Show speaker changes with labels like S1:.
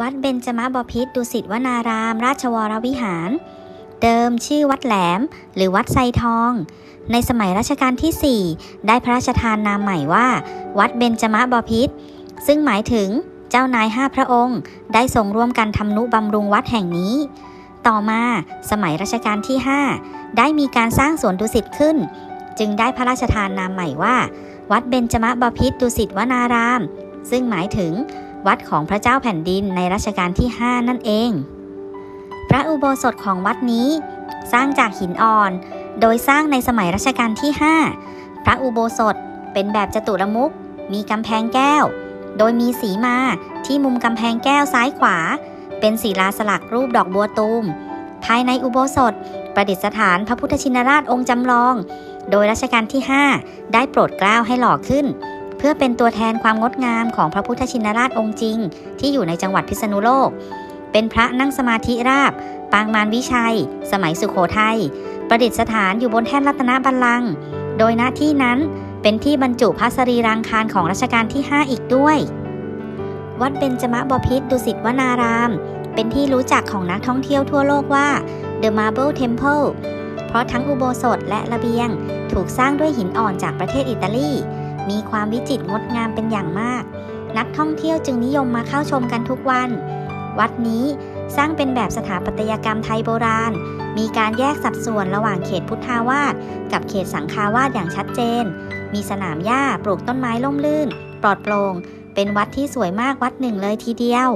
S1: วัดเบญจมบพิตรดุสิตวนาราม ราชวรวิหาร เดิมชื่อวัดแหลม หรือวัดไซทอง ในสมัยรัชกาลที่ 4 ได้พระราชทานนามใหม่ว่า วัดเบญจมบพิตรซึ่งหมายถึงเจ้านายห้าพระองค์ ได้ทรงร่วมกันทำนุบำรุงวัดแห่งนี้ ต่อมาสมัยรัชกาลที่ 5 ได้มีการสร้างสวนดุสิตขึ้น จึงได้พระราชทานนามใหม่ว่า วัดเบญจมบพิตรดุสิตวนาราม ซึ่งหมายถึง วัดของพระเจ้าแผ่นดินในรัชกาลที่ 5 นั่นเอง พระอุโบสถของวัดนี้ สร้างจากหินอ่อน โดยสร้างในสมัยรัชกาลที่ 5 พระอุโบสถเป็นแบบจตุรมุข มีกำแพงแก้ว โดยมีสีมาที่มุมกำแพงแก้วซ้ายขวา เป็นศิลาสลักรูปดอกบัวตูม ภายในอุโบสถประดิษฐานพระพุทธชินราชองค์จำลอง โดยรัชกาลที่ 5 ได้โปรดเกล้าให้หล่อขึ้น เพื่อเป็นตัวแทนความงดงามของพระพุทธชินราชองค์จริง ที่อยู่ในจังหวัดพิษณุโลก เป็นพระนั่งสมาธิราบ ปางมารวิชัย สมัยสุขโขทัยประดิษฐานอยู่บนแท่นรัตนบัลลังก์โดยหน้าที่นั้นเป็นที่บรรจุพระสรีรางคารของรัชกาลที่ 5 อีกด้วย วัดเบญจมบพิตรดุสิตวนาราม เป็นที่รู้จักของนักท่องเที่ยวทั่วโลกว่า The Marble Temple เพราะทั้งอุโบสถและระเบียงถูกสร้างด้วยหินอ่อนจากประเทศอิตาลี มีความวิจิตรงดงามเป็นอย่างมาก นักท่องเที่ยวจึงนิยมมาเข้าชมกันทุกวัน วัดนี้สร้างเป็นแบบสถาปัตยกรรมไทยโบราณ มีการแยกสัดส่วนระหว่างเขตพุทธาวาสกับเขตสังฆาวาสอย่างชัดเจน มีสนามหญ้าปลูกต้นไม้ล่มลื่น ปลอดโปร่ง เป็นวัดที่สวยมากวัดหนึ่งเลยทีเดียว